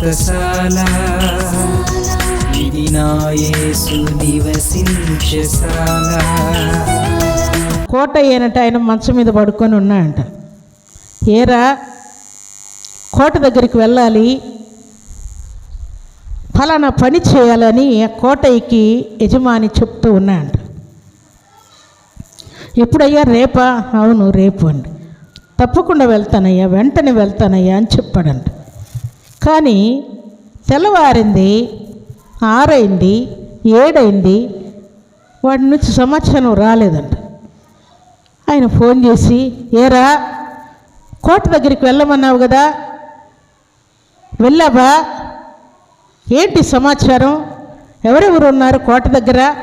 వ్రతశాల ఇది నివసించశాల కోట అయినట్ట ఆయన మంచం మీద పడుకొని ఉన్నాయంట ఏరా కోట దగ్గరికి వెళ్ళాలి. ఫలానా పని చేయాలని కోటయ్యకి యజమాని చెప్తూ ఉన్నాయంట ఎప్పుడయ్యా రేపా? అవును రేపు అండి. తప్పకుండా వెళ్తానయ్యా వెంటనే వెళ్తానయ్యా అని చెప్పాడంట. కానీ తెల్లవారింది ఆరైంది ఏడైంది వాడి నుంచి సమాచారం రాలేదంట. ఆయన ఫోన్ చేసి ఏరా కోట దగ్గరికి వెళ్ళమన్నావు కదా? వెళ్ళావా? ఏంటి సమాచారం? ఎవరెవరు ఉన్నారు కోట దగ్గర?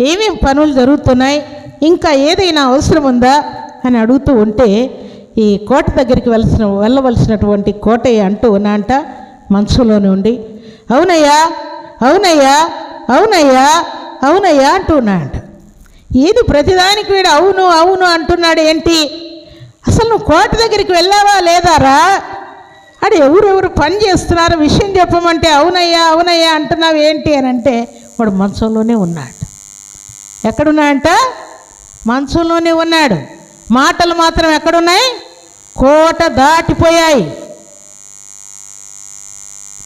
ఏమేం పనులు జరుగుతున్నాయి? ఇంకా ఏదైనా అవసరం ఉందా? అని అడుగుతూ ఉంటే ఈ కోట దగ్గరికి వెళ్ళసిన వెళ్ళవలసినటువంటి కోటయ్య అంటూ ఉన్నా అంట మనసులోనే ఉండి అవునయ్యా అవునయ్యా అవునయ్యా అవునయ్యా అంటూ ఉన్నా అంట ఏది ప్రతిదానికి వీడు అవును అవును అంటున్నాడు ఏంటి? అసలు నువ్వు కోట దగ్గరికి వెళ్ళావా లేదారా అడు ఎవరెవరు పని చేస్తున్నారు? విషయం చెప్పమంటే అవునయ్యా అవునయ్యా అంటున్నావు ఏంటి? అని అంటే వాడు మంచంలోనే ఉన్నాడు. ఎక్కడున్నా అంట మంచంలోనే ఉన్నాడు. మాటలు మాత్రం ఎక్కడున్నాయి? కోట దాటిపోయాయి.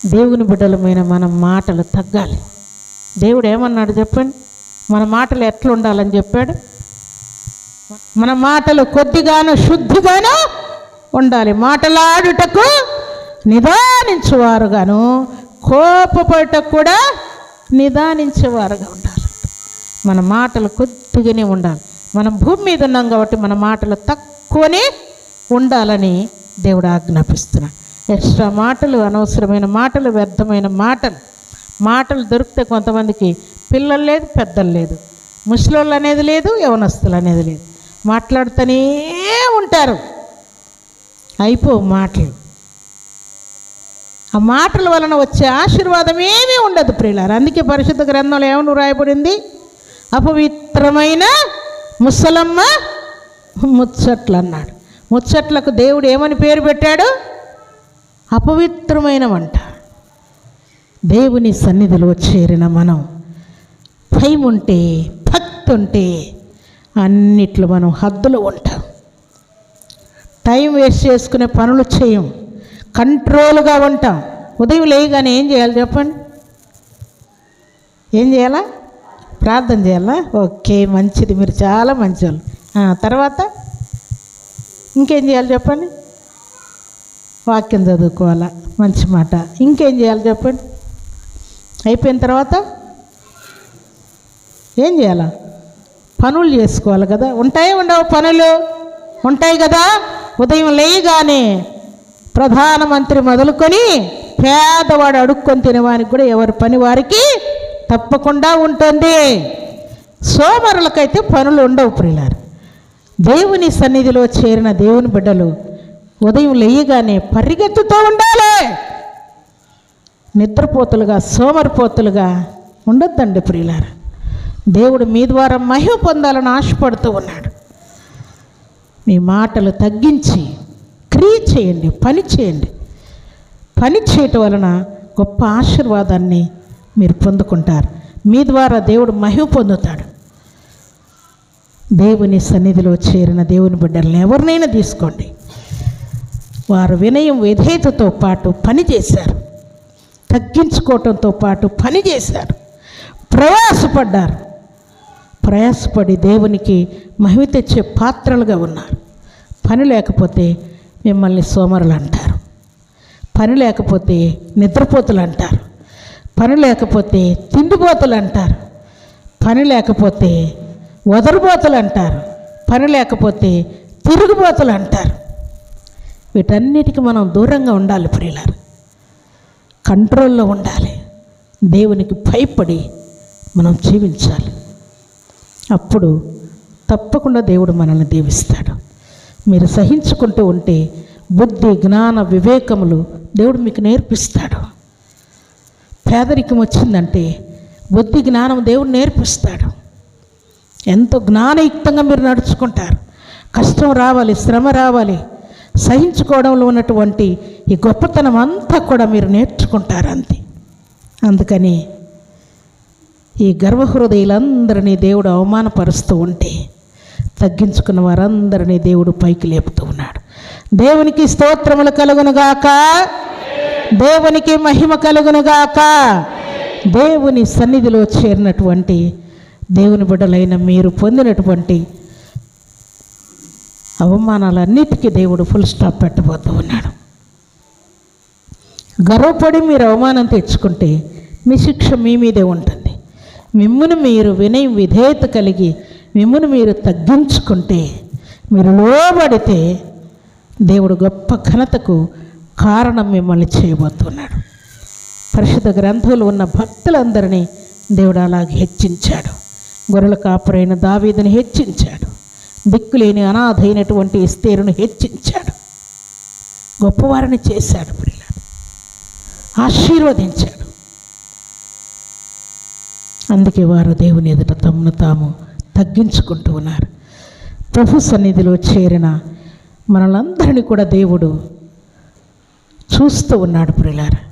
దేవుని బిడ్డలమైన మన మాటలు తగ్గాలి. దేవుడు ఏమన్నాడు చెప్పండి? మన మాటలు ఎట్లా ఉండాలని చెప్పాడు? మన మాటలు కొద్దిగాను శుద్ధిగాను ఉండాలి. మాటలాడుటకు నిదానించేవారుగాను కోపపడటకు కూడా నిదానించేవారుగా ఉండాలి. మన మాటలు కొద్దిగానే ఉండాలి. మనం భూమి మీద ఉన్నాం కాబట్టి మన మాటలు తక్కువనే ఉండాలని దేవుడు ఆజ్ఞాపిస్తున్నాడు ఎక్స్ట్రా మాటలు అనవసరమైన మాటలు వ్యర్థమైన మాటలు. మాటలు దొరికితే కొంతమందికి పిల్లలు లేదు పెద్దలు లేదు. ముసలోళ్ళు అనేది లేదు యవనస్తులు అనేది లేదు. మాట్లాడుతూనే ఉంటారు. అయిపో మాటలు. ఆ మాటల వలన వచ్చే ఆశీర్వాదం ఏమీ ఉండదు ప్రియులారు. అందుకే పరిశుద్ధ గ్రంథంలో ఏమని రాయబడింది? అపవిత్రమైన ముసలమ్మ ముచ్చట్లు అన్నాడు ముచ్చట్లకు దేవుడు ఏమని పేరు పెట్టాడు? అపవిత్రమైన వంట దేవుని సన్నిధిలో చేరిన మనం భయం ఉంటే భక్తి ఉంటే అన్నిట్లో మనం హద్దులు ఉంటాం. టైం వేస్ట్ చేసుకునే పనులు చేయం. కంట్రోల్గా ఉంటాం. ఉదయం లేయగానే ఏం చేయాలి చెప్పండి? ఏం చేయాలా? ప్రార్థన చేయాలా? ఓకే మంచిది. మీరు చాలా మంచి వాళ్ళు తర్వాత? ఇంకేం చేయాలి చెప్పండి? వాక్యం చదువుకోవాలా? మంచి మాట. ఇంకేం చేయాలి చెప్పండి? అయిపోయిన తర్వాత ఏం చేయాలా? పనులు చేసుకోవాలి కదా. ఉంటాయి ఉండవు పనులు? ఉంటాయి కదా. ఉదయం లేయగానే ప్రధానమంత్రి మొదలుకొని పేదవాడు అడుక్కొని తినేవానికి కూడా ఎవరి పని వారికి తప్పకుండా ఉంటుంది. సోమరులకైతే పనులు ఉండవు ప్రియులారు. దేవుని సన్నిధిలో చేరిన దేవుని బిడ్డలు ఉదయం లేయగానే పరిగెత్తుతూ ఉండాలి. నిద్రపోతులుగా సోమరిపోతులుగా ఉండొద్దండి ప్రియులారా. దేవుడు మీ ద్వారా మహిమ పొందాలని ఆశపడుతూ ఉన్నాడు. మీ మాటలు తగ్గించి క్రియ చేయండి పని చేయండి. పని చేయటం వలన గొప్ప ఆశీర్వాదాన్ని మీరు పొందుకుంటారు. మీ ద్వారా దేవుడు మహిమ పొందుతాడు. దేవుని సన్నిధిలో చేరిన దేవుని బిడ్డలను ఎవరినైనా తీసుకోండి. వారు వినయం విధేయతతో పాటు పని చేశారు. తగ్గించుకోవటంతో పాటు పని చేశారు. ప్రయాసపడ్డారు. ప్రయాసపడి దేవునికి మహిమ తెచ్చే పాత్రలుగా ఉన్నారు. పని లేకపోతే మిమ్మల్ని సోమరులు అంటారు. పని లేకపోతే నిద్రపోతులు అంటారు. పని లేకపోతే తిండిపోతులు అంటారు. పని లేకపోతే వదరుబోతలు అంటారు పని లేకపోతే తిరుగుబోతలు అంటారు వీటన్నిటికీ మనం దూరంగా ఉండాలి ప్రియులారు. కంట్రోల్లో ఉండాలి. దేవునికి భయపడి మనం జీవించాలి. అప్పుడు తప్పకుండా దేవుడు మనల్ని దీవిస్తాడు. మీరు సహించుకుంటూ ఉంటే బుద్ధి జ్ఞాన వివేకములు దేవుడు మీకు నేర్పిస్తాడు. పేదరికం వచ్చిందంటే బుద్ధి జ్ఞానం దేవుడు నేర్పిస్తాడు. ఎంతో జ్ఞానయుక్తంగా మీరు నడుచుకుంటారు. కష్టం రావాలి శ్రమ రావాలి. సహించుకోవడంలో ఉన్నటువంటి ఈ గొప్పతనం అంతా కూడా మీరు నేర్చుకుంటారు అంతే. అందుకని ఈ గర్వహృదయులందరినీ దేవుడు అవమానపరుస్తూ ఉంటే తగ్గించుకున్న వారందరినీ దేవుడు పైకి లేపుతూ ఉన్నాడు. దేవునికి స్తోత్రములు కలుగునుగాక. దేవునికి మహిమ కలుగునుగాక. దేవుని సన్నిధిలో చేరినటువంటి దేవుని బిడ్డలైన మీరు పొందినటువంటి అవమానాలన్నిటికీ దేవుడు ఫుల్ స్టాప్ పెట్టబోతూ ఉన్నాడు. గర్వపడి మీరు అవమానం తెచ్చుకుంటే మీ శిక్ష మీ మీదే ఉంటుంది. మిమ్మల్ని మీరు వినయం విధేయత కలిగి మిమ్మల్ని మీరు తగ్గించుకుంటే మీరు లోబడితే దేవుడు గొప్ప ఘనతకు కారణం మిమ్మల్ని చేయబోతున్నాడు. పరిశుద్ధ గ్రంథంలో ఉన్న భక్తులందరినీ దేవుడు అలాగే హెచ్చించాడు. గొర్రెల కాపురైన దావీదుని హెచ్చించాడు. దిక్కులేని అనాథైనటువంటి ఇస్తేరును హెచ్చించాడు. గొప్పవారిని చేశాడు ప్రియుల ఆశీర్వదించాడు. అందుకే వారు దేవుని ఎదుట తమను తాము తగ్గించుకుంటూ ఉన్నారు. ప్రభు సన్నిధిలో చేరిన మనలందరినీ కూడా దేవుడు చూస్తూ ఉన్నాడు ప్రియులారా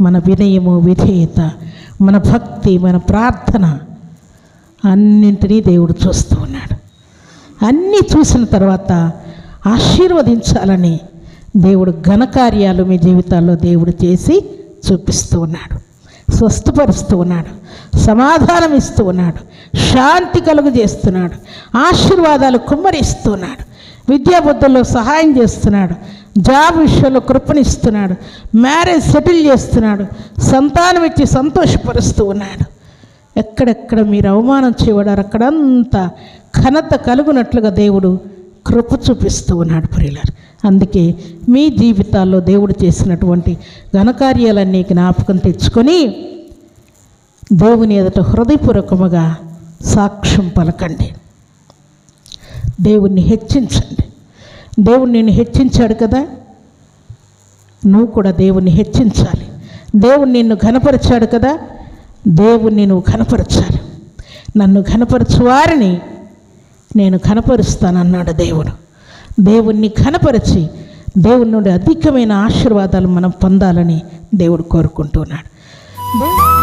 మన వినయము విధేయత మన భక్తి మన ప్రార్థన అన్నింటినీ దేవుడు చూస్తూ ఉన్నాడు. అన్నీ చూసిన తర్వాత ఆశీర్వదించాలని దేవుడు ఘనకార్యాలు మీ జీవితాల్లో దేవుడు చేసి చూపిస్తూ ఉన్నాడు. స్వస్థపరుస్తూ ఉన్నాడు. సమాధానం ఇస్తూ ఉన్నాడు. శాంతి కలుగు చేస్తున్నాడు. ఆశీర్వాదాలు కుమ్మరిస్తున్నాడు విద్యాబుద్ధుల్లో సహాయం చేస్తున్నాడు. జాబ్ విషయంలో కృపణిస్తున్నాడు మ్యారేజ్ సెటిల్ చేస్తున్నాడు. సంతానం ఇచ్చి సంతోషపరుస్తూ ఉన్నాడు. ఎక్కడెక్కడ మీరు అవమానం చేయబడారు అక్కడంతా ఘనత కలుగునట్లుగా దేవుడు కృప చూపిస్తూ ఉన్నాడు ప్రియులారు. అందుకే మీ జీవితాల్లో దేవుడు చేసినటువంటి ఘనకార్యాలన్నీ జ్ఞాపకం తెచ్చుకొని దేవుని ఎదుట హృదయపూర్వకముగా సాక్ష్యం పలకండి. దేవుణ్ణి హెచ్చించండి. దేవుడు నిన్ను హెచ్చించాడు కదా? నువ్వు కూడా దేవుణ్ణి హెచ్చించాలి. దేవుడు నిన్ను ఘనపరిచాడు కదా? దేవుణ్ణి నువ్వు కనపరచాలి నన్ను ఘనపరచు వారిని నేను కనపరుస్తానన్నాడు దేవుడు. దేవుణ్ణి కనపరిచి దేవుని నుండి అధికమైన ఆశీర్వాదాలు మనం పొందాలని దేవుడు కోరుకుంటున్నాడు. దేవుడు